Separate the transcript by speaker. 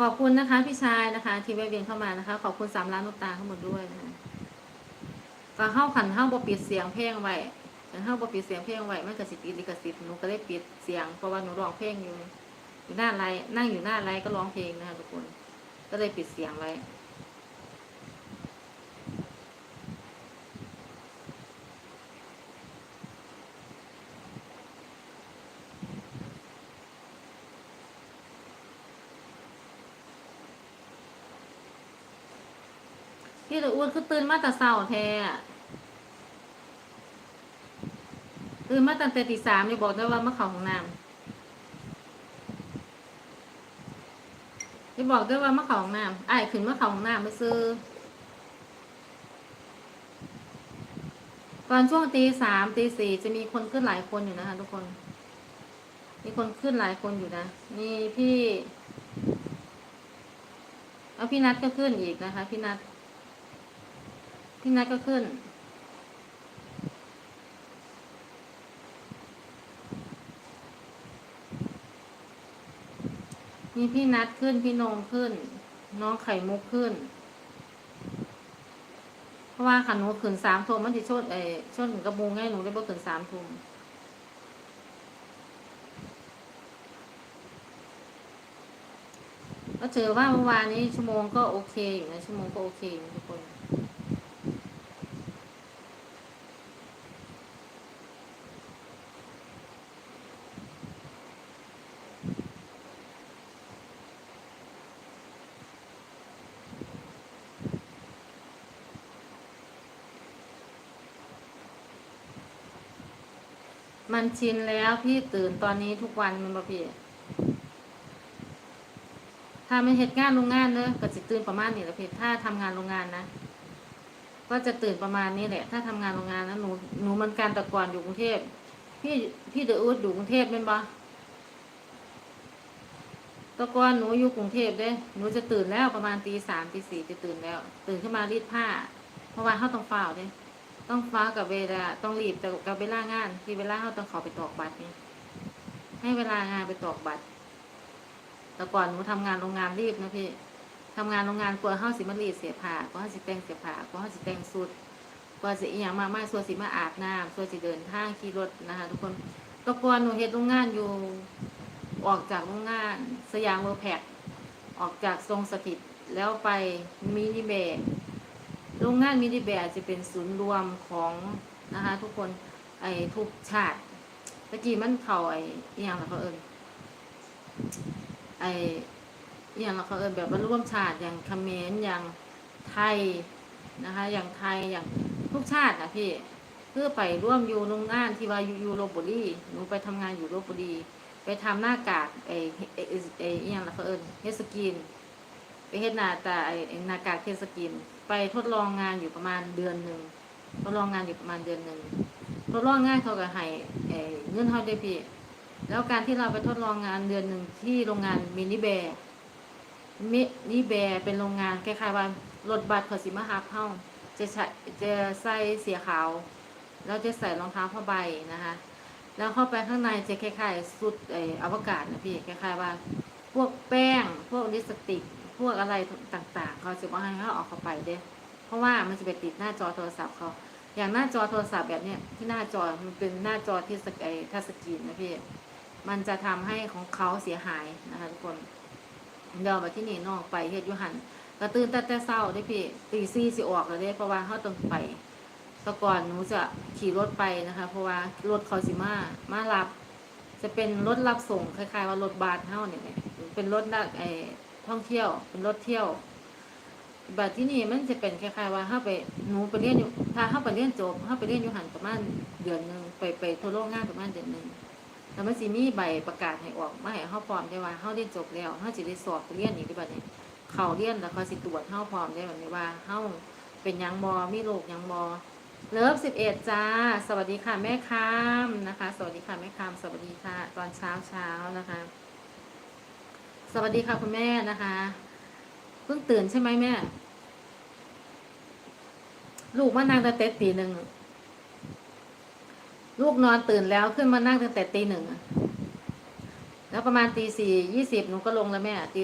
Speaker 1: ขอบคุณนะคะ พี่ชายนะคะ ที่แวะเวียนเข้ามานะคะ ขอบคุณสามล้านนกตาทั้งหมดด้วยนะคะก็เข้าขันเข้าบ่ปิดเสียงเพลงไว้ขันเข้าบ่ปิดเสียงเพลงไว้มันก็สิติดลิขสิทธิ์หนูก็เลยปิดเสียงเพราะว่าหนูร้องเพลงอยู่อยู่หน้าไรนั่งอยู่หน้าไรก็ร้องเพลงนะคะทุกคน ก็เลยปิดเสียงไว้ พี่ตะอ้วนคือตื่นมาแต่เช้าแท้ตื่นมาตั้งแต่ตีสามนี่บอกได้ว่ามาเข้าห้องน้ำนี่บอกได้ว่ามาเข้าห้องน้ำไอ้ขึ้นมาเข้าห้องน้ำไปซื้อก่อนช่วงตีสามตีสี่จะมีคนขึ้นหลายคนอยู่นะคะทุกคน มีคนขึ้นหลายคนอยู่นะนี่พี่ เอาพี่นัทก็ขึ้นอีกนะคะ พี่นั ทพี่นัทก็ขึ้น มีพี่นัดขึ้นพี่นงขึ้น น้องไข่มุกขึ้น เพราะว่าขันหนูขึ้นสามทุ่มมันจะชดเอชดถึงกระบูงไงหนูได้บ่ขึ้นสามทุ่มก็เจอว่าเมื่อวานนี้ชั่วโมงก็โอเคอยู่นะชั่วโมงก็โอเคทุกคน มันชินแล้วพี่ตื่นตอนนี้ทุกวันมันบ่พี่ถ้าไม่เหตุงานโรงงานเนอะก็จะตื่นประมาณนี้แหละพี่ถ้าทำงานโรงงานนะก็จะตื่นประมาณนี้แหละ ถ้าทำงานโรงงานนะหนูหนูมันการต่ก่อนอยู่กรุงเทพพี่พี่เดอะอูดอยู่กรุงเทพเป็นปะตะกอนหนูอยู่กรุงเทพเด้ หนูจะตื่นแล้วประมาณตีสามตีสี่จะตื่นแล้ว ตื่นขึ้นมารีดผ้า เพราะว่าเขาต้องเฝ้าเด้ ต้องฟ้ากับเวลาต้องรีบแต่กับเวลางาน ที่เวลาเขาต้องเขอไปตอกบัตรนี่ให้เวลางานไปตอกบัตร แต่ก่อนหนูทำงานโรงงานรีบนะพี่ทำงานโรงงานกลัวเฮาสิมารีดเสียผ้ากลัวเฮาสิแต่งเสียผ้ากลัวเฮาสิแต่งสุดกลัวสิอีหยังมาไม่ส่วนสิมาอาบน้ำส่วนสิเดินทางขี่รถนะคะทุกคนแตะก่อนหนูเฮ็ดโรงงานอยู่ ออกจากโรงงานสยามเวอร์แพคออกจากทรงสถิตแล้วไปมินิเบก โรงงานมินิแบร์จะเป็นศูนย์รวมของนะคะทุกคนไอ้ทุกชาติตะกี้มันเขาไอ้อย่างละเขาเอิญไอ้อย่างละเขาเอิญแบบว่าร่วมชาติอย่างเขมรอย่างไทยนะคะ อย่างไทยอย่างทุกชาตินะพี่เพื่อไปร่วมอยู่โรงงานที่ว่าอยู่ยูโรบุรีหนูไปทำงานอยู่โรบุรีไปทำหน้ากากไอ้ไอ้ไอ้ไอ้อหย่างละเขาเอิญเฮสกิน ไปเฮ็ดหน้าตาไอ้ไอ้หน้ากากเทสกิน ไปทดลองงานอยู่ประมาณเดือนหนึ่งทดลองงานอยู่ประมาณเดือนหนึ่งทดลองงานเขาก็ให้เอ่อเงินเท่าได้พี่ แล้วการที่เราไปทดลองงานเดือนหนึ่งที่โรงงานมินิแบร์มินิแบร์เป็นโรงงานคล้ายๆว่ารถบัสเขาสิมาฮับเฮาจะใช้จะใส่เสียขาว แล้วจะใส่รองเท้าผ้าใบนะคะแล้วเข้าไปข้างในจะคล้ายๆสุดไออวกาศนะพี่คล้ายๆว่า พวกแป้งพวกลิสติก พวกอะไรต่างๆ เขาจะว่าให้เขาออกเขาไปเด้เพราะว่ามันจะไปติดหน้าจอโทรศัพท์เขาอย่างหน้าจอโทรศัพท์แบบเนี้ยที่หน้าจอมันเป็นหน้าจอที่สกไอทัชสกรีนนะพี่มันจะทำให้ของเขาเสียหายนะคะทุกคนเดี๋ยวมาที่นี่นอกไปเฮ็ดยุหันกระตื่นแต่แต่เศร้าได้พี่ตีซี่สิออกเลยเด้เพราะว่าเขาต้องไปแต่ก่อนหนูจะขี่รถไปนะคะ เพราะว่ารถเขาสิมามารับ จะเป็นรถรับส่งคล้ายๆว่ารถบัสเท่าเนี่ยเป็นรถนักไอ ท่องเที่ยว เป็นรถเที่ยวบัดที่นี่มันจะเป็นคล้ายๆว่าถ้าไปหนูไปเรียนอยู่ถ้าเข้าไปเรียนจบเข้าไปเรียนอยู่หันประมาณเดือนหนึ่งไปไปทั่วโลกงานประมาณเดือนหนึ่งแล้วมันสิมีใบประกาศให้ออกมาให้เฮาพร้อมได้ว่าเฮาเรียนจบแล้วเฮาสิได้สอบไปเรียนอีกได้บัดนี้เขาเรียนแล้วเขาสิตรวจเฮาพร้อมได้แบบนี้ว่าเฮาเป็นยังบ่มีโรคยังบ่เลิฟสิบเอ็ดจ้า สวัสดีค่ะแม่คามนะคะ สวัสดีค่ะแม่คามสวัสดีค่ะ ตอนเช้าเช้านะคะ สวัสดีค่ะคุณแม่นะคะ เพิ่งตื่นใช่ไหมแม่ ลูกมานั่งตั้งแต่ตีหนึ่ง ลูกนอนตื่นแล้วขึ้นมานั่งตั้งแต่ตีหนึ่ง แล้วประมาณตีสี่ยี่สิบหนูก็ลงแล้วแม่ตี